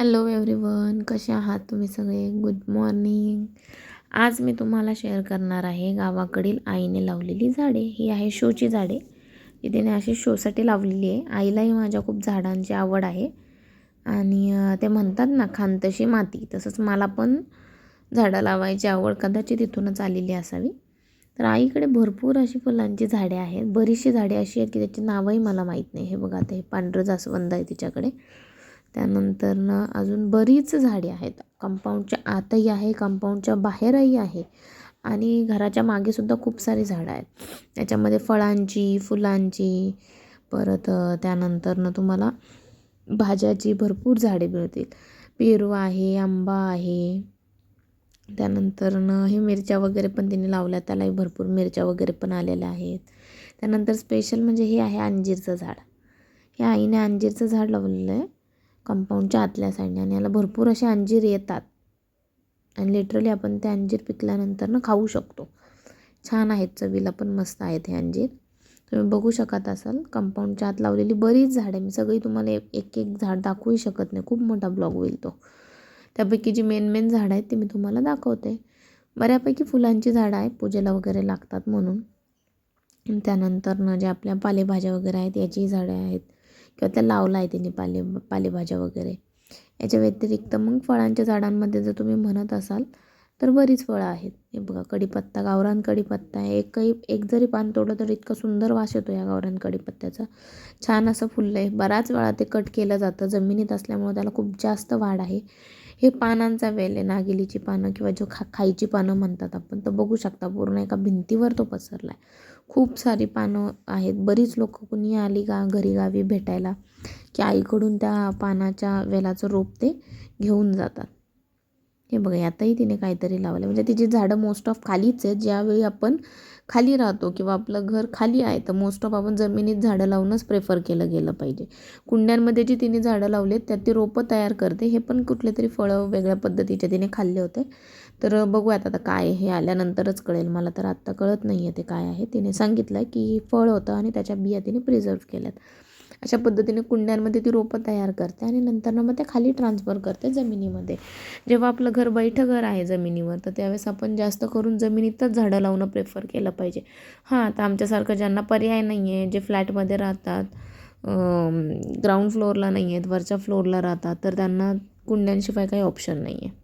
Hello everyone कसे आहात तुम्ही सगळे? गुड मॉर्निंग आज मी तुम्हाला शेअर करणार आहे गावाकडील आईने लावलेली झाडे. ही आहे शोची झाडे. ती तिने अशी शोसाठी लावलेली आहे. आईलाही माझ्या खूप झाडांची आवड आहे. आणि ते म्हणतात ना खांतशी माती. तसंच मला पण झाडं लावायची आवड कदाचित तिथूनच आलेली असावी. तर आईकडे भरपूर अशी फुलांची झाडे आहेत. बरीचशी झाडे अशी आहेत की त्याची नावही मला माहीत नाही. हे बघा ते पांढरं जास्वंद आहे तिच्याकडे. त्यानंतर ना अजून बरीच झाडे आहेत. कंपाऊंडच्या आतही आहे कंपाऊंडच्या बाहेरही आहे. आणि घराच्या मागेसुद्धा खूप सारी झाडं आहेत. त्याच्यामध्ये फळांची फुलांची परत त्यानंतरनं तुम्हाला भाज्याची भरपूर झाडे मिळतील. पेरू आहे आंबा आहे. त्यानंतरनं हे मिरच्या वगैरे पण तिने लावल्या त्यालाही भरपूर मिरच्या वगैरे पण आलेल्या आहेत. त्यानंतर स्पेशल म्हणजे हे आहे अंजीरचं झाड. हे आईने अंजीरचं झाड लावलेलं आहे. कंपाऊंडच्या आतल्या साईडने आणि याला भरपूर असे अंजीर येतात. आणि लिटरली आपण ते अंजीर पिकल्यानंतर ना खाऊ शकतो. छान आहेत चवीला पण मस्त आहेत हे अंजीर. तुम्ही बघू शकत असाल कंपाऊंडच्या आत लावलेली बरीच झाडं मी सगळी तुम्हाला एक एक झाड दाखवूही शकत नाही. खूप मोठा ब्लॉग होईल तो. त्यापैकी जी मेन मेन झाडं आहेत ती मी तुम्हाला दाखवते. बऱ्यापैकी फुलांची झाडं आहेत पूजेला वगैरे लागतात म्हणून. त्यानंतर ना ज्या आपल्या पालेभाज्या वगैरे आहेत याचीही झाडं आहेत. किंवा त्या लावला आहे त्यांनी पाले पालेभाज्या वगैरे. याच्या व्यतिरिक्त मग फळांच्या झाडांमध्ये जर तुम्ही म्हणत असाल तर बरीच फळं आहेत. हे बघा कढीपत्ता गावरान कढीपत्ता आहे. एकही एक जरी पान तोडलं तर इतका सुंदर वास येतो या गावरान कढीपत्त्याचा. छान असं फुललं आहे. बराच वेळा ते कट केलं जातं. जमिनीत असल्यामुळं त्याला खूप जास्त वाढ आहे. हे पानांचा वेल आहे. नागिलीची पानं किंवा जो खा खायची पानं म्हणतात आपण तर बघू शकता पूर्ण एका भिंतीवर तो पसरला आहे. खूप सारी पानं आहेत. बरीच लोक कुणी आली गा घरी गावी भेटायला की आईकडून त्या पानाच्या वेलाचं रोप ते घेऊन जातात. हे बघा यातही तिने काहीतरी लावलं म्हणजे तिची झाडं मोस्ट ऑफ खालीच आहेत. ज्यावेळी आपण खाली राहतो किंवा आपलं घर खाली आहे तर मोस्ट ऑफ आपण जमिनीत झाडं लावूनच प्रेफर केलं गेलं पाहिजे. कुंड्यांमध्ये जी तिने झाडं लावली आहेत त्यात ती रोपं तयार करते. हे पण कुठले तरी फळं वेगळ्या पद्धतीचे तिने खाल्ले होते. तर बघूयात आता काय हे आल्यानंतरच कळेल. मला तर आत्ता कळत नाही आहे ते काय आहे. तिने सांगितलं आहे की फळ होतं आणि त्याच्या बिया तिने प्रिझर्व केल्यात. अशा पद्धतीने कुंड्यांमध्ये ती रोपं तयार करते आणि नंतर मग ते खाली ट्रान्सफर करते जमिनीमध्ये. जेव्हा आपलं घर बैठं घर आहे जमिनीवर तर त्यावेळेस आपण जास्त करून जमिनीतच झाडं लावणं प्रेफर केलं पाहिजे. हां आता आमच्यासारखं ज्यांना पर्याय नाही आहे जे फ्लॅटमध्ये राहतात ग्राउंड फ्लोअरला नाही आहेत वरच्या फ्लोअरला राहतात तर त्यांना कुंड्यांशिवाय काही ऑप्शन नाही आहे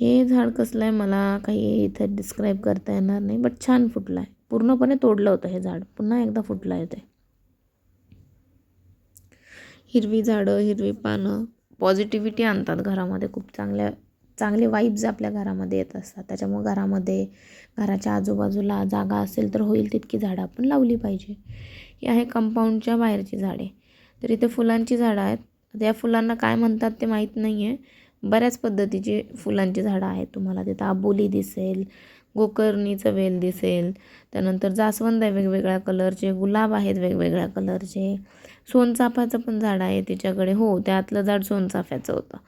हे झाड कसलं आहे मला काही इथं डिस्क्राईब करता येणार नाही बट छान फुटलं आहे पूर्णपणे तोडलं होतं हे झाड. पुन्हा एकदा फुटलं आहे ते. हिरवी झाडं हिरवी पानं पॉझिटिव्हिटी आणतात घरामध्ये. खूप चांगल्या चांगले वाईब्स आपल्या घरामध्ये येत असतात. त्याच्यामुळे घरामध्ये घराच्या आजूबाजूला जागा असेल तर होईल तितकी झाडं आपण लावली पाहिजे. ही आहे कंपाऊंडच्या बाहेरची झाडे. तर इथे फुलांची झाडं आहेत. आता या फुलांना काय म्हणतात ते माहीत नाही आहे बऱ्याच पद्धतीची फुलांची झाडं आहेत तुम्हाला. तिथं आबोली दिसेल गोकर्णीचं वेल दिसेल त्यानंतर जास्वंद आहे वेगवेगळ्या कलरचे गुलाब आहेत वेगवेगळ्या कलरचे. सोनचाफाचं पण झाड आहे तिच्याकडे. हो त्यातलं झाड सोनचाफ्याचं होतं.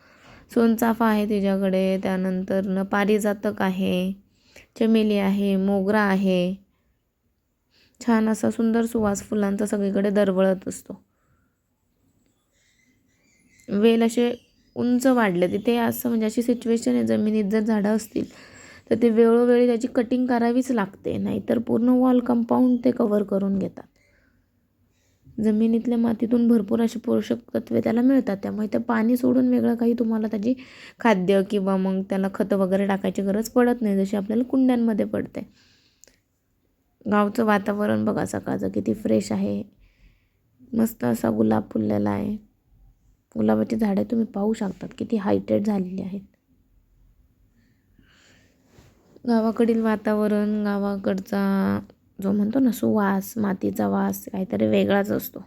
सोनचाफा आहे तिच्याकडे त्यानंतर न पारिजातक आहे चमेली आहे मोगरा आहे. छान असा सुंदर सुवास फुलांचा सगळीकडे दरवळत असतो. वेल असे उंच वाढलं. तिथे असं म्हणजे अशी सिच्युएशन आहे जमिनीत जर झाडं असतील तर ते वेळोवेळी त्याची कटिंग करावीच लागते. नाहीतर पूर्ण वॉल कंपाऊंड ते कवर करून घेतात. जमिनीतल्या मातीतून भरपूर अशी पोषक तत्वे त्याला मिळतात. त्यामुळे ते पाणी सोडून वेगळं काही तुम्हाला त्याची खाद्य किंवा मग त्याला खतं वगैरे टाकायची गरज पडत नाही जशी आपल्याला कुंड्यांमध्ये पडते. गावचं वातावरण बघा सकाळचं किती फ्रेश आहे. मस्त असा गुलाब फुललेला आहे. गुलाबाची झाडे तुम्ही पाहू शकतात किती हायटेड झालेली आहेत. गावाकडील वातावरण गावाकडचा जो म्हणतो ना सुवास मातीचा वास काहीतरी वेगळाच असतो.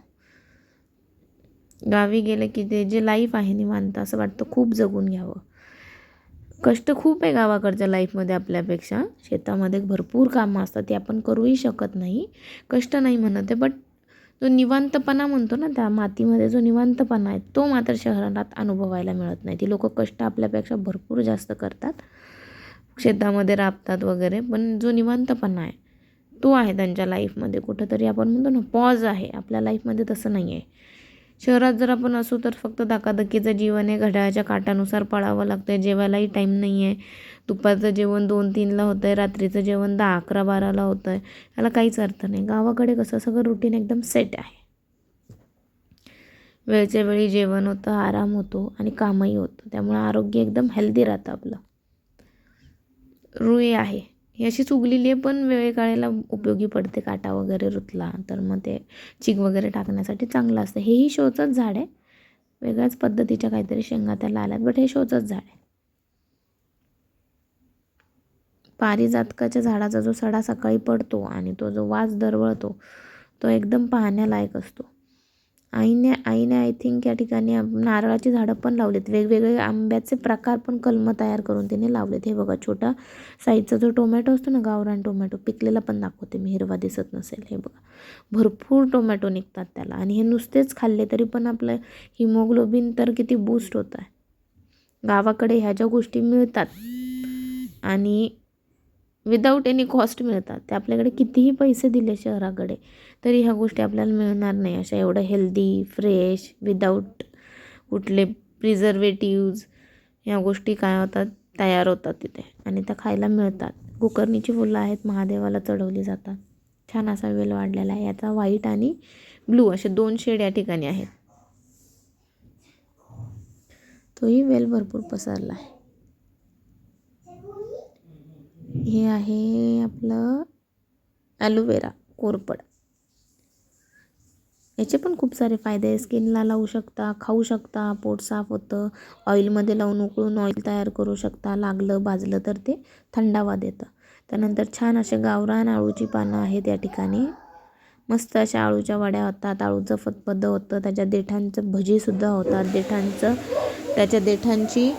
गावी गेलं की ते जे लाईफ आहे निवांत असं वाटतं खूप जगून घ्यावं. कष्ट खूप आहे गावाकडच्या लाईफमध्ये आपल्यापेक्षा. शेतामध्ये भरपूर कामं असतात ते आपण करूही शकत नाही. कष्ट नाही म्हणत आहे बट जो निवांतपणा म्हणतो ना त्या मातीमध्ये जो निवांतपणा आहे तो मात्र शहरात अनुभवायला मिळत नाही. ती लोक कष्ट आपल्यापेक्षा भरपूर जास्त करतात. शेतामध्ये राबतात वगैरे पण जो निवांतपणा आहे तो आहे त्यांच्या लाईफमध्ये कुठंतरी आपण म्हणतो ना पॉज आहे. आपल्या लाईफमध्ये तसं नाही आहे शहरात जर आपण असू तर फक्त धकाधकीचं जीवन हे घड्याळाच्या काटानुसार पळावं लागतं आहे जेवायलाही टाईम नाही आहे दुपारचं जेवण दोन तीनला होतं आहे रात्रीचं जेवण दहा अकरा बाराला होतं आहे याला काहीच अर्थ नाही. गावाकडे कसं सगळं रुटीन एकदम सेट आहे. वेळच्या वेळी जेवण होतं आराम होतो आणि कामही होतं. त्यामुळे आरोग्य एकदम हेल्दी राहतं आपलं. रुई आहे. ही अशीच उगलेली आहे पण वेळेकाळेला उपयोगी पडते. काटा वगैरे रुतला तर मग ते चिक वगैरे टाकण्यासाठी चांगलं असतं. हेही शोचंच झाड आहे. वेगळ्याच पद्धतीच्या काहीतरी शेंगा त्याला आल्यात बट हे शोचंच झाड आहे. पारिजातकाच्या झाडाचा जो सडा सकाळी पडतो आणि तो जो वास दरवळतो तो एकदम पाहण्यालायक असतो. आईने आईने आय थिंक या ठिकाणी नारळाची झाडं पण लावलेत. वेगवेगळे आंब्याचे प्रकार पण कलम तयार करून तिने लावलेत. हे बघा छोटा साईजचा जो टोमॅटो असतो ना गावरान टोमॅटो पिकलेला पण दाखवते मी हिरवा दिसत नसेल. हे बघा भरपूर टोमॅटो निघतात त्याला. आणि हे नुसतेच खाल्ले तरी पण आपलं हिमोग्लोबिन तर किती बूस्ट होत आहे. गावाकडे ह्या ज्या गोष्टी मिळतात आणि विदाऊट एनी कॉस्ट मिळतात. ते आपल्याकडे कितीही पैसे दिले शहराकडे तरी ह्या गोष्टी आपल्याला मिळणार नाही. अशा एवढं हेल्दी फ्रेश विदाऊट कुठले प्रिझर्वेटिव्ज ह्या गोष्टी काय होतात? तयार होतात तिथे. आणि त्या खायला मिळतात. कुकर्णीची फुलं आहेत महादेवाला चढवली जातात. छान असा वेल वाढलेला आहे. याचा व्हाईट आणि ब्लू असे दोन शेड या ठिकाणी आहेत. तोही वेल भरपूर पसरला आहे. हे आहे आपलं ॲलोवेरा कोरपड. याचे पण खूप सारे फायदे आहे. स्किनला लावू शकता खाऊ शकता पोट साफ होतं ऑइलमध्ये लावून उकळून ऑइल तयार करू शकता लागलं भाजलं तर ते थंडावा देतं. त्यानंतर छान असे गावरान आळूची पानं आहेत या ठिकाणी. मस्त अशा आळूच्या वड्या होतात आळूचं फतपद होतं त्याच्या देठांचं भजीसुद्धा होतात देठांचं त्याच्या देठांची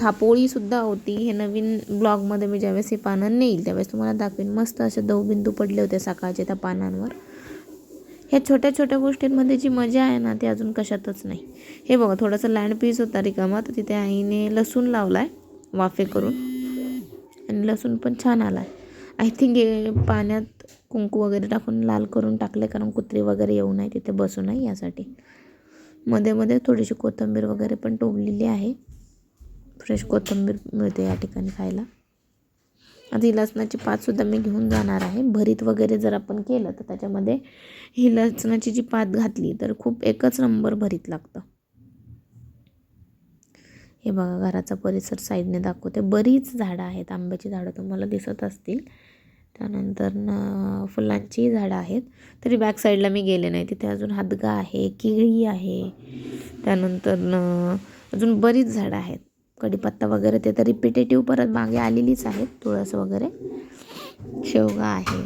थापोळीसुद्धा होती. हे नवीन ब्लॉगमध्ये मी ज्यावेळेस हे पानं नेईल त्यावेळेस तुम्हाला दाखवेन. मस्त असे दवबिंदू पडले होते सकाळचे त्या पानांवर. ह्या छोट्या छोट्या गोष्टींमध्ये जी मजा आहे ना ती अजून कशातच नाही. हे बघा थोडंसं लँड पीस होता रिकामा तर तिथे आईने लसूण लावला आहे वाफे करून. आणि लसूण पण छान आला आहे आय थिंक हे पाण्यात कुंकू वगैरे टाकून लाल करून टाकले कारण कुत्री वगैरे येऊ नये तिथे बसू नये यासाठी. मध्ये मध्ये थोडीशी कोथिंबीर वगैरे पण टोबलेली आहे. फ्रेश कोथिंबीर मिळते या ठिकाणी खायला. आता ही लसणाची पातसुद्धा मी घेऊन जाणार आहे. भरीत वगैरे जर आपण केलं तर त्याच्यामध्ये ही लसणाची जी पात घातली तर खूप एकच नंबर भरीत लागतं. हे बघा घराचा परिसर साईडने दाखवते. बरीच झाडं आहेत आंब्याची झाडं तुम्हाला दिसत असतील. त्यानंतर न फुलांचीही झाडं आहेत. तरी बॅक साईडला मी गेले नाही. तिथे अजून हादगा आहे केळी आहे. त्यानंतर न अजून बरीच झाडं आहेत. कढीपत्ता वगैरे ते तर रिपिटेटिव्ह परत मागे आलेलीच आहेत तुळस वगैरे. शेवगा आहे.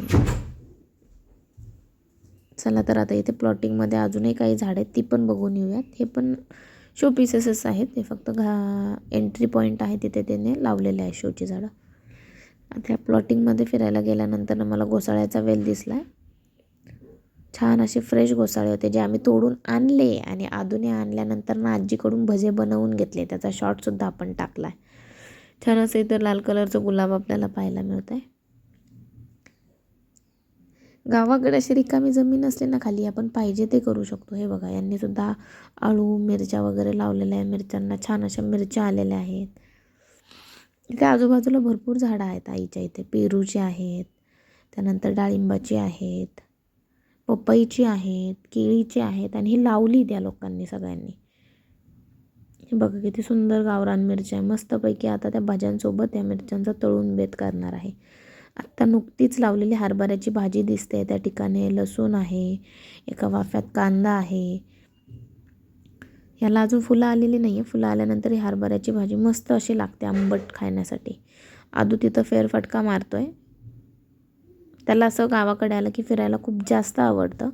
चला तर आता इथे प्लॉटिंगमध्ये अजूनही काही झाडं आहेत ती पण बघून येऊयात. हे पण शो पीसेसच आहेत ते फक्त घा एंट्री पॉईंट आहे तिथे त्याने लावलेले आहे शोची झाडं. आता प्लॉटिंगमध्ये फिरायला गेल्यानंतर मला घोसाळ्याचा वेल दिसला आहे छान असे फ्रेश घोसाळे होते जे आम्ही तोडून आणले आणि आधुने आणल्यानंतर ना आजीकडून भजे बनवून घेतले. त्याचा शॉर्टसुद्धा आपण टाकला आहे छान असं इथं लाल कलरचं गुलाब आपल्याला पाहायला मिळत आहे गावाकडे अशी रिकामी जमीन असली ना खाली आपण पाहिजे ते करू शकतो. हे बघा यांनी सुद्धा आळू मिरच्या वगैरे लावलेल्या आहे मिरच्यांना छान अशा मिरच्या आलेल्या आहेत. इथे आजूबाजूला भरपूर झाडं आहेत आईच्या इथे. पेरूची आहेत त्यानंतर डाळिंबाची आहेत. पपईची आहेत केळीची आहेत आणि ही लावली त्या लोकांनी सगळ्यांनी. हे बघा किती सुंदर गावरान मिरच्या आहे. मस्तपैकी आता त्या भाज्यांसोबत त्या मिरच्यांचा तळून बेत करणार आहे. आत्ता नुकतीच लावलेली हरभऱ्याची भाजी दिसते. त्या ठिकाणी लसूण आहे एका वाफ्यात कांदा आहे. याला अजून फुलं आलेली नाही आहे फुलं आल्यानंतर ही हरभऱ्याची भाजी मस्त अशी लागते आंबट खाण्यासाठी. आदू तिथं फेरफटका मारतो आहे त्याला असं गावाकडे आलं की फिरायला खूप जास्त आवडतं.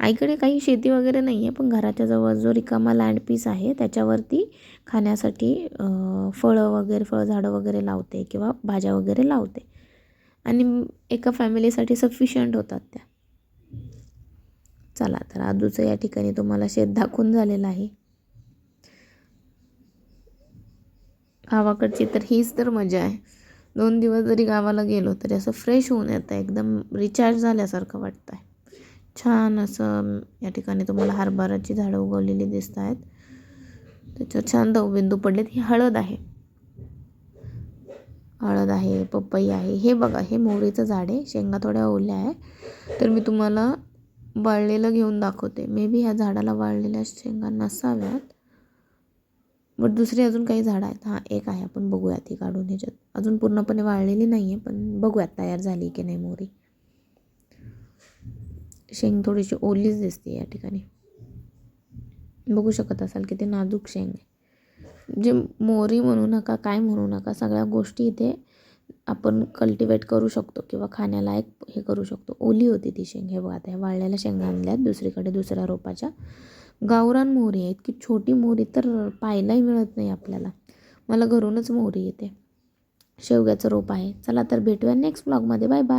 आईकडे काही शेती वगैरे नाही आहे पण घराच्या जवळ जो रिकामा लँड पीस आहे त्याच्यावरती खाण्यासाठी फळं वगैरे फळझाडं वगैरे लावते किंवा भाज्या वगैरे लावते. आणि एका फॅमिलीसाठी सफिशियंट होतात त्या. चला तर आजूचं या ठिकाणी तुम्हाला शेत दाखवून झालेलं आहे. गावाकडची तर हीच तर मजा आहे. दोन दिवस जरी गावाला गेलो तरी असं फ्रेश होऊन येतं एकदम रिचार्ज झाल्यासारखं वाटतं आहे छान असं या ठिकाणी तुम्हाला हरभराची झाडं उगवलेली दिसत आहेत. त्याच्यावर छान दवबिंदू पडलेत. ही हळद आहे. हळद आहे पपई आहे. हे बघा हे मोहरीचं झाड आहे. शेंगा थोड्या ओल्या आहे. तर मी तुम्हाला वाळलेलं घेऊन दाखवते. मे बी ह्या झाडाला वाळलेल्या शेंगा नसाव्यात. बट दुसरी अजून काही झाडं आहेत. हां एक आहे. आपण बघूयात ही काढून ह्याच्यात. अजून पूर्णपणे वाळलेली नाही आहे पण बघूयात तयार झाली की नाही मोरी शेंग थोडीशी ओलीच दिसते या ठिकाणी. बघू शकत असाल की ते नाजूक शेंग आहे. जे मोहरी म्हणू नका काय म्हणू नका सगळ्या गोष्टी इथे आपण कल्टिवेट करू शकतो किंवा खाण्यालायक हे करू शकतो. ओली होती ती शेंग. हे बघा आता ह्या वाळलेल्या शेंगा आणल्यात दुसरीकडे दुसऱ्या रोपाच्या. गावरान मोहरी आहे इतकी छोटी मोहरी तर पाहायलाही मिळत नाही आपल्याला. मला घरूनच मोहरी येते. शेवग्याचं रोप आहे. चला तर भेटूया नेक्स्ट ब्लॉगमध्ये बाय बाय